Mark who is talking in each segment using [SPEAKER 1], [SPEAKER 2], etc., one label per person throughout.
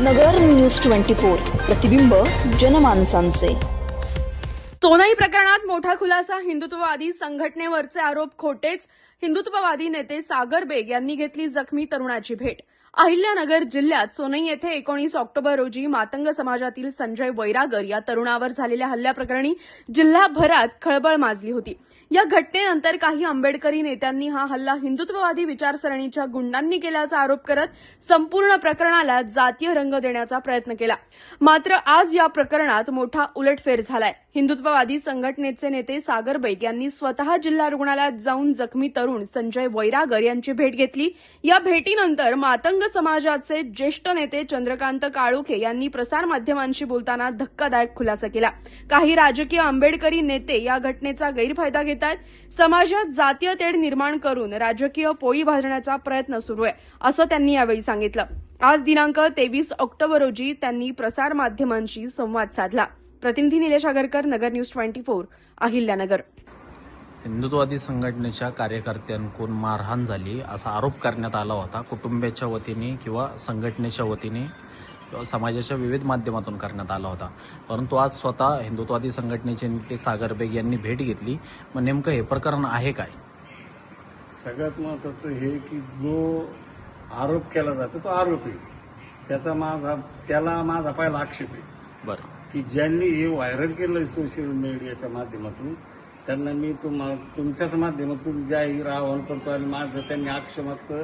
[SPEAKER 1] नगर news twenty four प्रतिबिंब जनमानसांचे.
[SPEAKER 2] सोनाई प्रकरणात मोठा खुलासा हिंदुत्ववादी संघटनेवरचे आरोप खोटेच हिंदुत्ववादी नेते सागर बेग यांनी घेतली जखमी तरुणाची भेट. अहिल्यानगर जिल्ह्यात सोनई येथे एकोणीस ऑक्टोबर रोजी मातंग समाजातील संजय वैरागर या तरुणावर झालेल्या हल्ल्याप्रकरणी जिल्हाभरात खळबळ माजली होती. या घटनेनंतर काही आंबेडकरी नेत्यांनी हा हल्ला हिंदुत्ववादी विचारसरणीच्या गुंडांनी केल्याचा आरोप करत संपूर्ण प्रकरणाला जातीय रंग देण्याचा प्रयत्न केला. मात्र आज या प्रकरणात मोठा उलटफेर झालाय. हिंदुत्ववादी संघटनेचे नेते सागर बैग यांनी स्वतः जिल्हा रुग्णालयात जाऊन जखमी तरुण संजय वैरागर यांची भेट घेतली. या भेटीनंतर मातंग समाजाचे ज्येष्ठ नेते चंद्रकांत काळुखे यांनी प्रसारमाध्यमांशी बोलताना धक्कादायक खुलासा केला. काही राजकीय आंबेडकरी नेते या घटनेचा गैरफायदा घेत आहेत. समाजात जातीय तेढ निर्माण करून राजकीय पोळी भाजण्याचा प्रयत्न सुरू आहे असं त्यांनी यावेळी सांगितलं. आज दिनांक तेवीस ऑक्टोबर रोजी त्यांनी प्रसारमाध्यमांशी संवाद साधला. प्रतिनिधी Nilesh Agarkar Nagar news twenty four Ahilyanagar.
[SPEAKER 3] हिंदुत्ववादी संघटनेच्या कार्यकर्त्यांकडून मारहाण झाली असा आरोप करण्यात आला होता. कुटुंबियाच्या वतीने किंवा संघटनेच्या वतीने समाजाच्या विविध माध्यमातून करण्यात आला होता. परंतु आज स्वतः हिंदुत्ववादी संघटनेचे नेते सागर बेग यांनी भेट घेतली. मग नेमकं हे प्रकरण आहे काय?
[SPEAKER 4] सगळ्यात महत्वाचं हे की जो आरोप केला जातो तो आरोप. आहे त्याचा माझा त्याला माझा पहिला आक्षेप आहे.
[SPEAKER 3] बरं.
[SPEAKER 4] की ज्यांनी हे व्हायरल केलं सोशल मीडियाच्या माध्यमातून त्यांना मी तुम्हा तुमच्याच माध्यमातून जाहीर आवाहन करतो आणि माझं त्यांनी आक्षेपाचं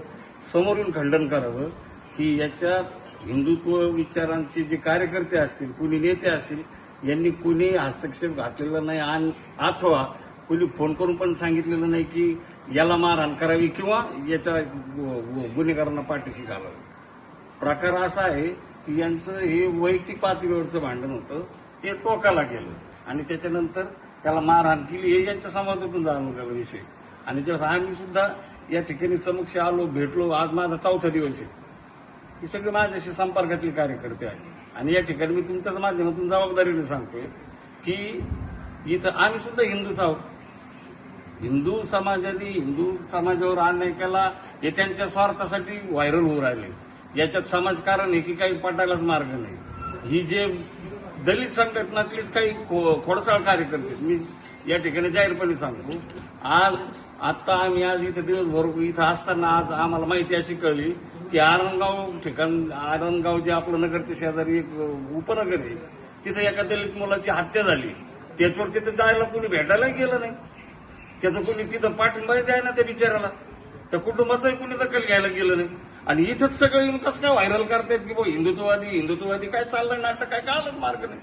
[SPEAKER 4] समोरून खंडन करावं की याच्या हिंदुत्व विचारांचे जे कार्यकर्ते असतील कुणी नेते असतील यांनी कुणी हस्तक्षेप घातलेला नाही आणि अथवा कुणी फोन करून पण सांगितलेलं नाही की याला मारहाण करावी किंवा याच्या गु- गुन्हेगारांना पाठीशी घालावी. प्रकार असा आहे की यांचं हे वैयक्तिक पातळीवरचं भांडण होतं ते टोकाला गेलं आणि त्याच्यानंतर त्याला मारहाण केली हे यांच्या समाजातून जाणून त्याला विषय. आणि ज्यावेळेस आम्ही सुद्धा या ठिकाणी समक्ष आलो भेटलो. आज माझा चौथा दिवस आहे. ही सगळे माझ्याशी संपर्कातील कार्यकर्ते आहेत. आणि या ठिकाणी मी तुमच्याच माध्यमातून जबाबदारीने सांगतोय की इथं आम्ही सुद्धा हिंदूच आहोत. हिंदू समाजाने हिंदू समाजावर अन्याय केला हे त्यांच्या स्वार्थासाठी व्हायरल होऊ राहिले. याच्यात समाजकारण आहे की काही पटायलाच मार्ग नाही. ही जे दलित संघटनातलीच काही खो- खोडसाळ कार्यकर्ते मी या ठिकाणी जाहीरपणे सांगतो. आज आत्ता आम्ही आज इथं दिवसभर इथं असताना आज आम्हाला माहिती अशी कळली की आरणगाव ठिकाण आरणगाव जे आपलं नगरच्या शेजारी एक उपनगर आहे तिथं एका दलित मुलाची हत्या झाली. त्याच्यावर तिथं जायला कोणी भेटायला गेलं नाही. त्याचं कोणी तिथं पाठिंबाही द्याय ना त्या बिचाराला त्या कुटुंबाचंही कोणी दखल घ्यायला गेलं नाही. आणि इथंच सगळं येऊन कसं काय व्हायरल करतायत की बुवा हिंदुत्ववादी हिंदुत्ववादी काय चाललंय नाटक? काय काय आलं मार्ग नाही.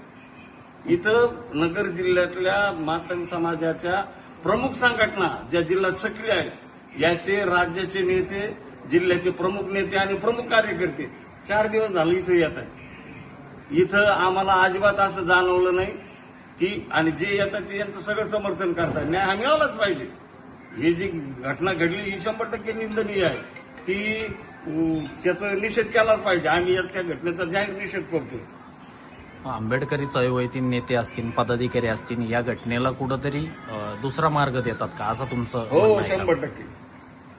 [SPEAKER 4] इथं नगर जिल्ह्यातल्या मातंग समाजाच्या प्रमुख संघटना ज्या जिल्ह्यात सक्रिय आहेत याचे राज्याचे नेते जिल्ह्याचे प्रमुख नेते आणि प्रमुख कार्यकर्ते चार दिवस झाले इथं येत आहेत. इथं आम्हाला अजिबात असं जाणवलं नाही की आणि जे येतात ते यांचं सगळं समर्थन करतात. न्याय हा मिळालाच पाहिजे. ही जी घटना घडली ही शंभर टक्के निंदनीय आहे. ती त्याचा निषेध केलाच पाहिजे. आम्ही या त्या घटनेचा जाहीर निषेध करतोय.
[SPEAKER 3] आंबेडकरी चळवळीतील नेते असतील पदाधिकारी असतील या घटनेला कुठंतरी अं, दुसरा मार्ग देतात का? असं तुमचं
[SPEAKER 4] हो
[SPEAKER 3] आहे का?
[SPEAKER 4] शंभर टक्के.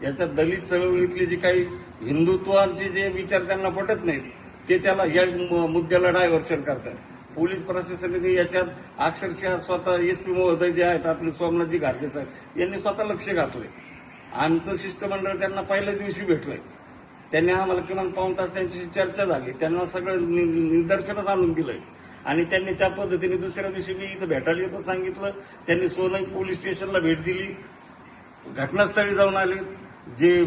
[SPEAKER 4] याच्यात दलित चळवळीतले जे काही हिंदुत्वाचे जे विचार त्यांना पटत नाहीत ते त्याला या मु- मुद्द्याला डायव्हर्शन करतात. पोलीस प्रशासनाने याच्यात अक्षरशः स्वतः एस पी महोदय जे आहेत आपले सोमनाथजी घारगे साहेब यांनी स्वतः लक्ष घातलंय. आमचं शिष्टमंडळ त्यांना पहिल्याच दिवशी भेटलंय. त्यांनी आम्हाला किमान पाऊन तास त्यांच्याशी चर्चा झाली. त्यांना सगळं नि- निदर्शनच आणून दिलंय. आणि त्यांनी त्या पद्धतीने दुसऱ्या दिवशी मी इथं भेटायला येतं सांगितलं. त्यांनी सोनई पोलीस स्टेशनला भेट दिली. घटनास्थळी जाऊन आले. जे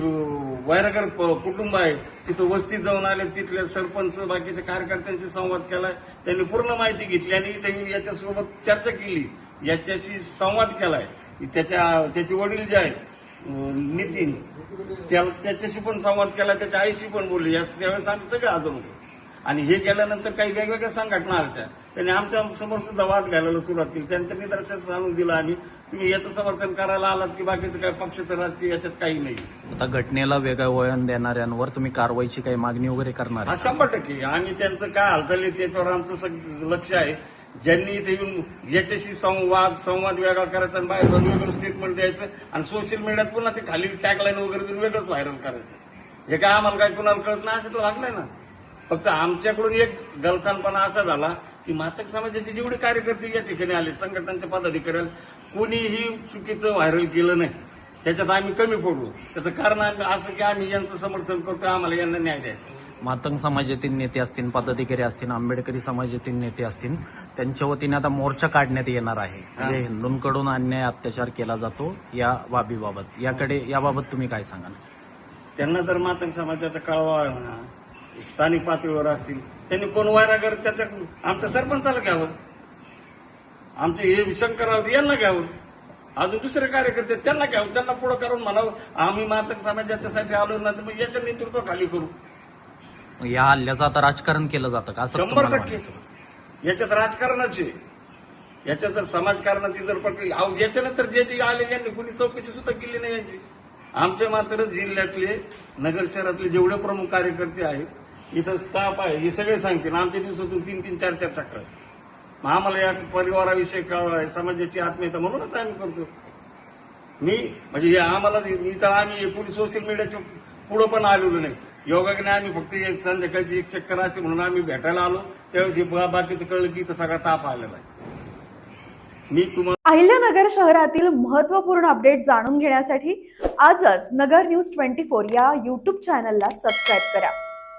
[SPEAKER 4] वैरागर कुटुंब आहे तिथं वस्तीत जाऊन आले. तिथल्या सरपंच बाकीच्या कार्यकर्त्यांशी संवाद केला त्यांनी पूर्ण माहिती घेतली आणि इथे याच्यासोबत चर्चा केली. याच्याशी संवाद केलाय. त्याच्या त्याचे वडील जे आहेत नितीन त्या- त्याच्याशी पण संवाद केला त्याच्या आईशी पण बोलले. या- त्यावेळेस आम्ही सगळे हजर होतो. आणि हे केल्यानंतर काही वेगवेगळ्या संघटना आल्या. त्यांनी आमच्यासमोर सुद्धा वाद घालायला सुरुवात केली. त्यांचं निदर्शनास आणून दिलं आणि तुम्ही याचं समर्थन करायला आलात की बाकीचं काय पक्षाचं राजकीय याच्यात काही नाही.
[SPEAKER 3] आता घटनेला वेगळं वळण देणाऱ्यांवर तुम्ही कारवाईची काही मागणी वगैरे करणार
[SPEAKER 4] शंभर टक्के. आम्ही त्यांचं काय हालचाल आहे त्याच्यावर आमचं लक्ष आहे. ज्यांनी इथे येऊन याच्याशी संवाद संवाद वेगळा करायचा आणि बाहेर जाऊन वेगळं स्टेटमेंट द्यायचं आणि सोशल मीडियात पुन्हा ते खाली टॅगलाईन वगैरे देऊन वेगळंच व्हायरल करायचं. हे काय आम्हाला काय कुणाला कळत नाही? असं तर लागलंय ना. फक्त आमच्याकडून एक गलथानपणा असा झाला की मातक समाजाचे जेवढे कार्यकर्ते या ठिकाणी आले संघटनांच्या पदाधिकाऱ्याला कोणीही चुकीचं व्हायरल केलं नाही. त्याच्यात आम्ही कमी पडलो त्याचं कारण आम्ही असं की आम्ही यांचं समर्थन करतो आम्हाला यांना न्याय द्यायचा.
[SPEAKER 3] मातंग समाजातील नेते असतील पदाधिकारी असतील आंबेडकरी समाजातील नेते असतील त्यांच्या वतीने आता मोर्चा काढण्यात येणार आहे. म्हणजे हिंदूंकडून अन्याय अत्याचार केला जातो या बाबीबाबत. याकडे याबाबत तुम्ही काय सांगाल?
[SPEAKER 4] त्यांना जर मातंग समाजाचा कळवा स्थानिक पातळीवर असतील त्यांनी कोण वायरागर त्याच्या आमच्या सरपंचाला घ्यावं. आमचे हे शंकर राऊत यांना घ्यावं. अजून दुसरे कार्यकर्ते त्यांना घ्यावं त्यांना पुढे करून म्हणावं आम्ही मातंग समाजाच्यासाठी आलो ना तर मग याच्या नेतृत्व खाली करू.
[SPEAKER 3] मग या हल्ल्याचं आता राजकारण केलं जातं का? असं
[SPEAKER 4] शंभर
[SPEAKER 3] तुम्हाला
[SPEAKER 4] टक्के.
[SPEAKER 3] म्हणायचं
[SPEAKER 4] याच्यात राजकारणाचे याच्यात जर समाजकारणाची जर प्रक्रिया अहो, याच्यानंतर जे जे आले यांनी कुणी चौकशी सुद्धा केली नाही यांची. आमचे मात्र जिल्ह्यातले नगर शहरातले जेवढे प्रमुख कार्यकर्ते आहेत इथं स्टाफ आहे हे सगळे सांगतील. आमच्या दिवसातून तीन तीन चार चार चक्र आहेत. मग आम्हाला या परिवाराविषयी कळवा आहे समाजाची आत्मीयता म्हणूनच आम्ही करतो. मी म्हणजे हे आम्हाला मी तर आम्ही पूर्वी सोशल मीडियाच्या पुढं पण आलेलो नाही. योगाने आम्ही फक्त एक संध्याकाळची एक चक्कर असते म्हणून आम्ही भेटायला आलो. त्यावेळेस हे बाकीचं कळलं की इथं सगळा ताप आलेला आहे. मी तुम्हाला
[SPEAKER 5] अहिल्यानगर शहरातील महत्त्वपूर्ण अपडेट जाणून घेण्यासाठी आजच नगर न्यूज ट्वेंटी फोर या यूट्यूब चॅनलला सबस्क्राईब करा.